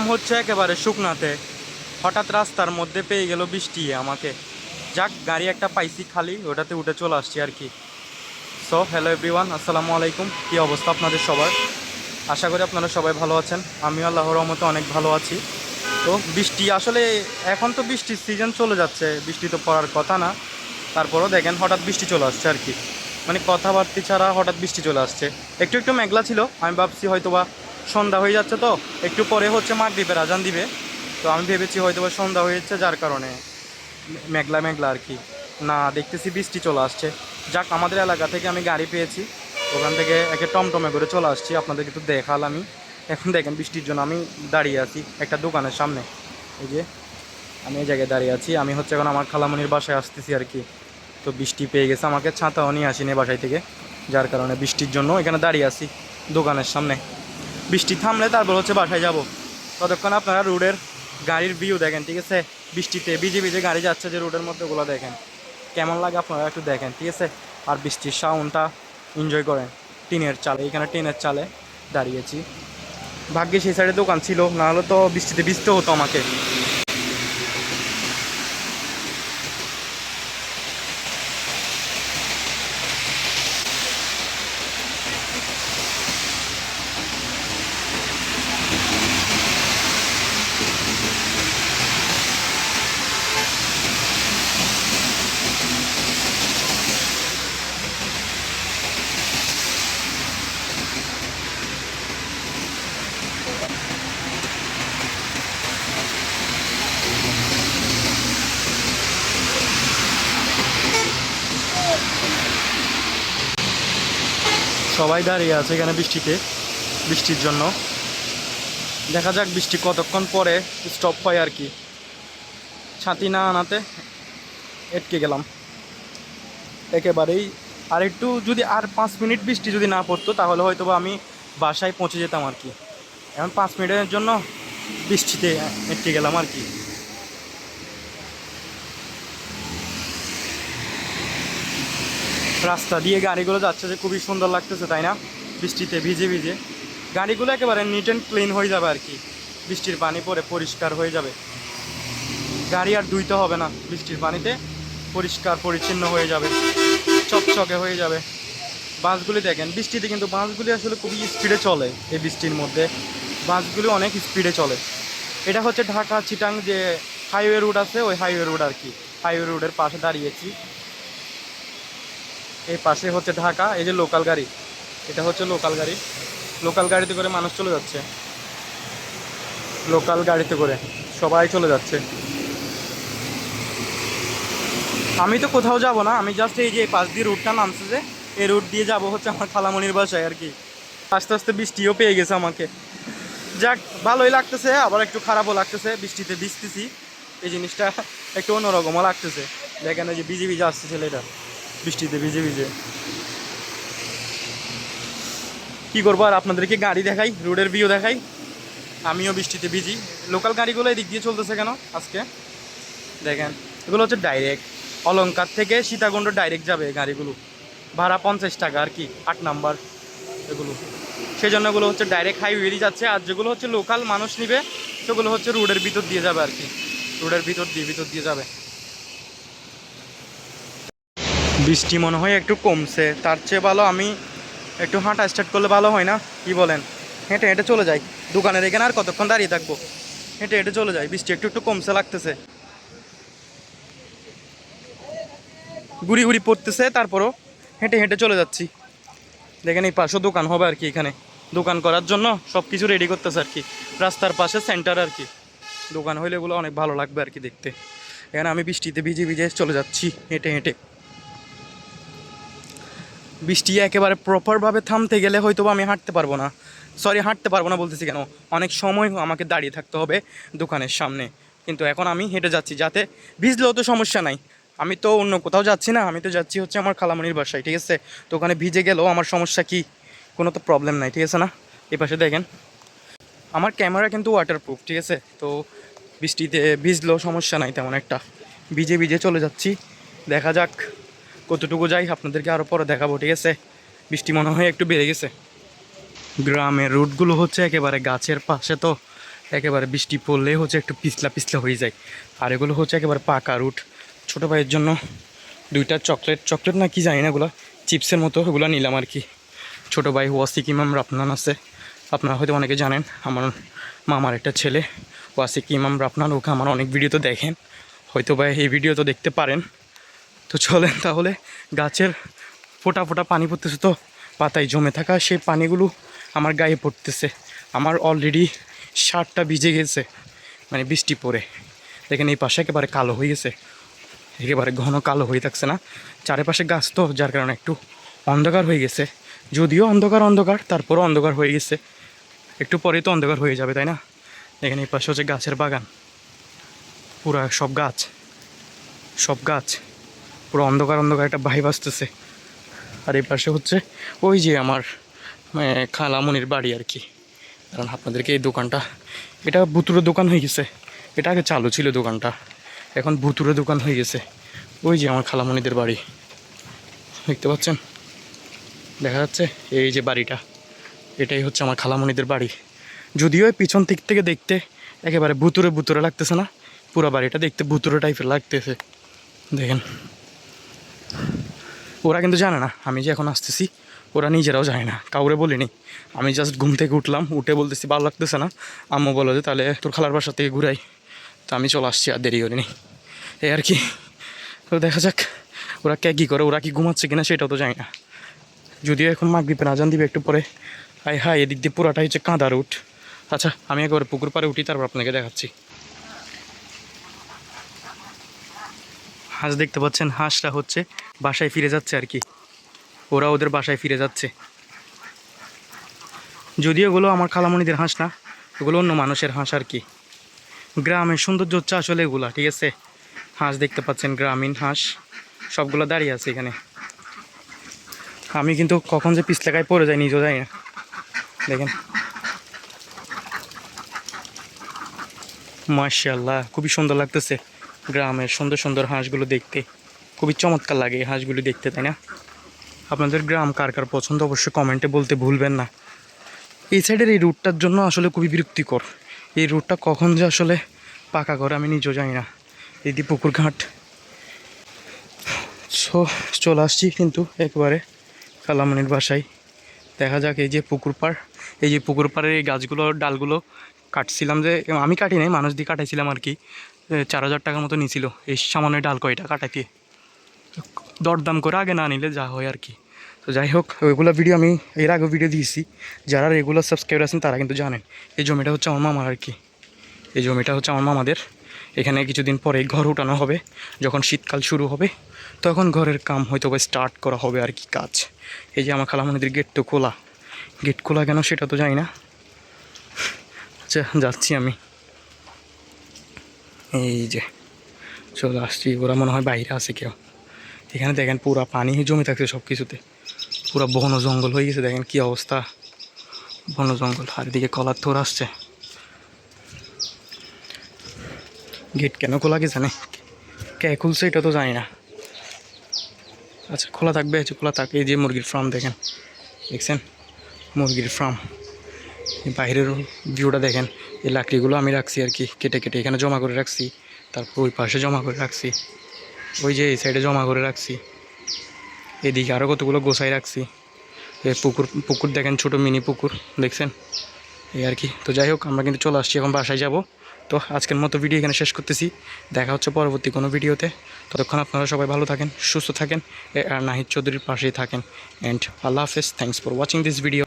ছিলাম হচ্ছে একেবারে শুকনাতে। হঠাৎ রাস্তার মধ্যে পেয়ে গেল বৃষ্টি আমাকে। যাক, গাড়ি একটা পাইছি খালি, ওটাতে উঠে চলে আসছি আর কি। সো হ্যালো এভরিওয়ান আসসালামু আলাইকুম। কী অবস্থা আপনাদের সবার? আশা করি আপনারা সবাই ভালো আছেন। আমিও আল্লাহর রহমতে অনেক ভালো আছি। তো বৃষ্টি আসলে, এখন তো বৃষ্টির সিজন চলে যাচ্ছে। বৃষ্টি তো পড়ার কথা না। তারপরও দেখেন, হঠাৎ বৃষ্টি চলে আসছে আর কি। মানে কথাবার্তি ছাড়া হঠাৎ বৃষ্টি চলে আসছে। একটু একটু মেঘলা ছিল। আমি ভাবছি হয়তো বা সন্ধ্যা হয়ে যাচ্ছে তো, একটু পরে হচ্ছে মাগরীবের আজান দিবে। তো আমি ভেবেছি হয়তো সন্ধ্যা হয়ে যাচ্ছে, যার কারণে মেঘলা মেঘলা আর কি। না, দেখতেছি বৃষ্টি চলে আসছে। যাক, আমাদের এলাকা থেকে আমি গাড়ি পেয়েছি। ওখান থেকে একে টমটমে করে চলে আসছি। আপনাদেরকে একটু দেখাল আমি। এখন দেখেন বৃষ্টির জন্য আমি দাঁড়িয়ে আছি একটা দোকানের সামনে। এই যে, আমি এই জায়গায় দাঁড়িয়ে আছি। আমি হচ্ছে এখন আমার খালামনির বাসায় আসতেছি আর কি। তো বৃষ্টি পেয়ে গেছে, আমাকে ছাতাও নিয়ে আসিনি বাসায় থেকে। যার কারণে বৃষ্টির জন্য এখানে দাঁড়িয়ে আছি দোকানের সামনে। বৃষ্টি থামলে তারপর হচ্ছে বাসায় যাব। ততক্ষণ আপনারা রোডের গাড়ির ভিউ দেখেন, ঠিক আছে? বৃষ্টিতে ভিজে ভিজে গাড়ি যাচ্ছে যে রোডের মধ্যে ওগুলো দেখেন। কেমন লাগে আপনারা একটু দেখেন, ঠিক আছে? আর বৃষ্টির সাউন্ডটা এনজয় করেন। টিনের চালে, এখানে টিনের চালে দাঁড়িয়েছি। ভাগ্যে সেই সাইডে দোকান ছিল না হলে তো বৃষ্টিতে ভিজতে হতো আমাকে। সবাই দাঁড়িয়ে আছে এখানে বৃষ্টিতে, বৃষ্টির জন্য। দেখা যাক বৃষ্টি কতক্ষণ পরে স্টপ পায় আর কি। ছাতি না আনাতে এটকে গেলাম। একেবারেই, আর একটু যদি আর পাঁচ মিনিট বৃষ্টি যদি না পড়তো, তাহলে হয়তো আমি বাসায় পৌঁছে যেতাম আর কি। এখন পাঁচ মিনিটের জন্য বৃষ্টিতে এটকে গেলাম আর কি। রাস্তা দিয়ে গাড়িগুলো যাচ্ছে যে খুবই সুন্দর লাগতেছে, তাই না? বৃষ্টিতে ভিজে ভিজে। গাড়িগুলো একেবারে নিট অ্যান্ড ক্লিন হয়ে যাবে আর কি। বৃষ্টির পানি পরে পরিষ্কার হয়ে যাবে। গাড়ি আর ধুইতে হবে না। বৃষ্টির পানিতে পরিষ্কার পরিচ্ছন্ন হয়ে যাবে। চকচকে হয়ে যাবে। বাসগুলি দেখেন, বৃষ্টিতে কিন্তু বাসগুলি আসলে খুবই স্পিডে চলে এই বৃষ্টির মধ্যে। বাসগুলি অনেক স্পিডে চলে। এটা হচ্ছে ঢাকা চিটাং যে হাইওয়ে রোড আছে, ওই হাইওয়ে রোড আর কি। হাইওয়ে রোডের পাশে দাঁড়িয়েছি। এই পাশে হচ্ছে ঢাকা, এই যে লোকাল গাড়ি, এটা হচ্ছে লোকাল গাড়ি। লোকাল গাড়িতে করে মানুষ চলে যাচ্ছে। লোকাল গাড়িতে করে সবাই চলে যাচ্ছে। আমি তো কোথাও যাব না, আমি জাস্ট এই যে পাশ দিয়ে রুটটা নামছে যে, এই রুট দিয়ে যাব হচ্ছে আমার খালামণির বাসায় আর কি। আস্তে আস্তে বৃষ্টিও পেয়ে গেছে আমাকে। যাক, ভালোই লাগতেছে, আবার একটু খারাপও লাগতেছে, বৃষ্টিতে ভিজতেছি। এই জিনিসটা একটু অন্যরকমও লাগতেছে। দেখেন ওই যে ভিজে ভিজে আসছে ছেলেটা। বৃষ্টিতে ভিজে ভিজে। কি করব আর আপনাদেরকে গাড়ি দেখাই, রোডের ভিউ দেখাই। আমিও বৃষ্টিতে ভিজি। লোকাল গাড়িগুলো এদিক দিয়ে চলতেছে কেন আজকে? দেখেন, এগুলো হচ্ছে ডাইরেক্ট অলঙ্কার থেকে সীতাকুণ্ড ডাইরেক্ট যাবে গাড়িগুলো। ভাড়া পঞ্চাশ টাকা আর কি, আট নাম্বার এগুলো। সেই জন্য এগুলো হচ্ছে ডাইরেক্ট হাইওয়ে যাচ্ছে। আর যেগুলো হচ্ছে লোকাল মানুষ নিবে, সেগুলো হচ্ছে রোডের ভিতর দিয়ে যাবে আর কি। রোডের ভিতর দিয়ে ভিতর দিয়ে যাবে। বৃষ্টি মনে হয় একটু কমছে। তার চেয়ে ভালো আমি একটু হাঁটা স্টার্ট করলে ভালো হয় না? কি বলেন? হেঁটে হেঁটে চলে যাই। দোকানের এখানে আর কতক্ষণ দাঁড়িয়ে থাকব? হেঁটে হেঁটে চলে যাই। বৃষ্টি একটু একটু কমছে, লাগতেছে। গুড়ি গুড়ি পড়তেছে, তারপরও হেঁটে হেঁটে চলে যাচ্ছি। দেখেন এই পাশেও দোকান হবে আর কি এখানে। দোকান করার জন্য সব কিছু রেডি করতেছে আর কি। রাস্তার পাশে সেন্টার আর কি। দোকান হইলে এগুলো অনেক ভালো লাগবে আর কি দেখতে। এখানে আমি বৃষ্টিতে ভিজে ভিজে চলে যাচ্ছি, হেঁটে হেঁটে। বৃষ্টি একেবারে প্রপারভাবে থামতে গেলে হয়তো আমি হাঁটতে পারব না। সরি হাঁটতে পারব না বলতেছি কেন? অনেক সময় আমাকে দাঁড়িয়ে থাকতে হবে দোকানের সামনে। কিন্তু এখন আমি হেঁটে যাচ্ছি যাতে ভিজলেও তো সমস্যা নাই। আমি তো অন্য কোথাও যাচ্ছি না, আমি তো যাচ্ছি হচ্ছে আমার খালামণির বাসায়, ঠিক আছে? তো ওখানে ভিজে গেলেও আমার সমস্যা কি? কোনো তো প্রবলেম নাই, ঠিক আছে না? এই পাশে দেখেন। আমার ক্যামেরা কিন্তু ওয়াটারপ্রুফ ঠিক আছে? তো বৃষ্টিতে ভিজলেও সমস্যা নাই তেমন একটা। ভিজে ভিজে চলে যাচ্ছি। দেখা যাক কতটুকু যাই আপনাদেরকে আরও পরে দেখাবো, ঠিক আছে? বৃষ্টি মনে হয় একটু বেড়ে গেছে। গ্রামের রুটগুলো হচ্ছে একেবারে গাছের পাশে তো, একেবারে বৃষ্টি পড়লে হচ্ছে একটু পিছলা পিছলা হয়ে যায়। আর এগুলো হচ্ছে একেবারে পাকা রুট। ছোটো ভাইয়ের জন্য দুইটা চকলেট চকলেট না কি জানি না এগুলো, চিপসের মতো ওগুলো নিলাম আর কি। ছোটো ভাই ওয়াসিক ইমাম রাফনান আছে। আপনারা হয়তো অনেকে জানেন, আমার মামার একটা ছেলে। ওয়াসিক ইমাম রাফনান, ওকে আমার অনেক ভিডিও তো দেখেন। হয়তো ভাই এই ভিডিও তো দেখতে পারেন। তো চলেন তাহলে গাছের ফোটা ফোটা পানি পড়তেছে তো, পাতায় জমে থাকা সেই পানিগুলো আমার গায়ে পড়তেছে। আমার অলরেডি শার্টটা ভিজে গেছে মানে বৃষ্টি পড়ে। দেখেন এই পাশে একেবারে কালো হয়ে গেছে, একেবারে ঘন কালো হয়ে থাকছে না। চারিপাশে গাছ তো, যার কারণে একটু অন্ধকার হয়ে গেছে। যদিও অন্ধকার অন্ধকার, তারপরও অন্ধকার হয়ে গেছে। একটু পরেই তো অন্ধকার হয়ে যাবে, তাই না? দেখেন এই পাশে হচ্ছে গাছের বাগান। পুরা সব গাছ সব গাছ। পুরো অন্ধকার অন্ধকার একটা ভাইব আসতেছে। আর এই পাশে হচ্ছে ওই যে আমার মানে, খালামনির বাড়ি আর কি। কারণ আপনাদেরকে এই দোকানটা এটা ভুতুরের দোকান হয়ে গেছে। এটা আগে চালু ছিল দোকানটা এখন ভুতুরে দোকান হয়ে গেছে। ওই যে আমার খালামণিদের বাড়ি। দেখতে পাচ্ছেন? দেখা যাচ্ছে এই যে বাড়িটা এটাই হচ্ছে আমার খালামণিদের বাড়ি। যদিও পিছন দিক থেকে দেখতে একেবারে ভুতুরে ভুতুরে লাগতেছে না পুরো বাড়িটা দেখতে ভুতুরে টাইপের লাগতেছে। দেখেন। ওরা কিন্তু জানে না, আমি যে এখন আসতেছি, ওরা নিজেরাও জানে না, কাউরে বলিনি। আমি জাস্ট ঘুম থেকে উঠলাম, উঠে বলতেছি ভালো লাগতেছে না। আম্মু বলো যে, তাহলে তোর খালার বাসা থেকে ঘুরাই। তো আমি চলে আসছি, আর দেরি করিনি। এই আর কি। তো দেখা যাক, ওরা কে কী করে, ওরা কি ঘুমাচ্ছে কিনা সেটাও তো জানি না। যদিও এখন মাগরীপের আজান দিবে একটু পরে। হাই হাই এদিক দিয়ে পুরাটা হচ্ছে কাঁদা রুট আচ্ছা আমি একবার পুকুর পাড়ে উঠি, তারপর আপনাকে দেখাচ্ছি। হাঁস দেখতে পাচ্ছেন হাঁসটা হচ্ছে বাসায় ফিরে যাচ্ছে আর কি। ওরা ওদের বাসায় ফিরে যাচ্ছে। যদিও এগুলো আমার খালামণিদের হাঁস না ওগুলো অন্য মানুষের হাঁস আর কি। গ্রামের সৌন্দর্য হচ্ছে আসলে এগুলা, ঠিক আছে? হাঁস দেখতে পাচ্ছেন, গ্রামীণ হাঁস, সবগুলো দাঁড়িয়ে আছে এখানে। আমি কিন্তু কখন যে পিছলেখায় পড়ে যাই, নিজেও যাই না। দেখেন। মার্শাল্লাহ খুবই সুন্দর লাগতেছে। গ্রামের সুন্দর সুন্দর হাঁসগুলো দেখতে। খুবই চমৎকার লাগে এই হাঁসগুলো দেখতে, তাই না? আপনাদের গ্রাম কার কার পছন্দ অবশ্যই কমেন্টে বলতে ভুলবেন না। এই সাইডের এই রুটটার জন্য আসলে খুবই বিরক্তিকর। এই রুটটা কখন যে আসলে পাকা করে আমি নিজেও জানি না। এই দি পুকুর ঘাট। সো, চলে আসছি কিন্তু একবারে কালামনির বাসায়। দেখা যাক এই যে পুকুর পাড়। এই যে পুকুর পাড়ের এই গাছগুলো, ডালগুলো কাটছিলাম যে, আমি কাটি নাই, মানুষ দিয়ে কাটাইছিলাম আর কি। চার হাজার টাকার মতো নিয়েছিল এই সামান্য ডাল কয়টা কাটাইতে। দরদাম করে আগে না নিলে যা হয় আর কি। তো যাই হোক, ওইগুলো ভিডিও আমি এর আগেও ভিডিও দিয়েছি। যারা রেগুলার সাবস্ক্রাইবার আছেন, তারা কিন্তু জানেন, এই জমিটা হচ্ছে আমার মামার আর কি। এই জমিটা হচ্ছে আমার মামাদের। এখানে কিছুদিন পরে ঘর উঠানো হবে। যখন শীতকাল শুরু হবে, তখন ঘরের কাম হয়তো বা স্টার্ট করা হবে আর কি কাজ। এই যে আমার খালামণিদের গেট তো খোলা। গেট খোলা কেন সেটা তো জানি না। আচ্ছা যাচ্ছি আমি। এই যে, চলে আসছি। ওরা মনে হয় বাইরে আছে কেউ। এখানে দেখেন পুরা পানি জমে থাকছে সব কিছুতে পুরো বন জঙ্গল হয়ে গেছে, দেখেন কি অবস্থা। বন জঙ্গল আর এদিকে কলার থোর আসছে। গেট কেন খোলা কে জানে? কে খুলছে এটা তো জানি না। আচ্ছা খোলা থাকবে, খোলা থাকে। এই যে মুরগির ফার্ম দেখেন। দেখছেন? মুরগির ফার্ম বাইরের ভিউটা দেখেন, এই লাকড়িগুলো আমি রাখছি আর কি, কেটে কেটে এখানে জমা করে রাখছি, তারপর ওই পাশে জমা করে রাখছি, ওই যে এই সাইডে জমা করে রাখছি, এদিকে আরও কতগুলো গোছাই রাখছি, এই পুকুর পুকুর দেখেন ছোট মিনি পুকুর, দেখছেন? এই আর কি, তো যাই হোক, আমরা কিন্তু চলে আসছি, এখন বাসায় যাব, তো আজকের মতো ভিডিও এখানে শেষ করতেছি, দেখা হচ্ছে পরবর্তী কোনো ভিডিওতে ততক্ষণ আপনারা সবাই ভালো থাকেন, সুস্থ থাকেন আর নাহিদ চৌধুরীর পাশেই থাকেন অ্যান্ড আল্লাহ হাফেজ thanks for watching this video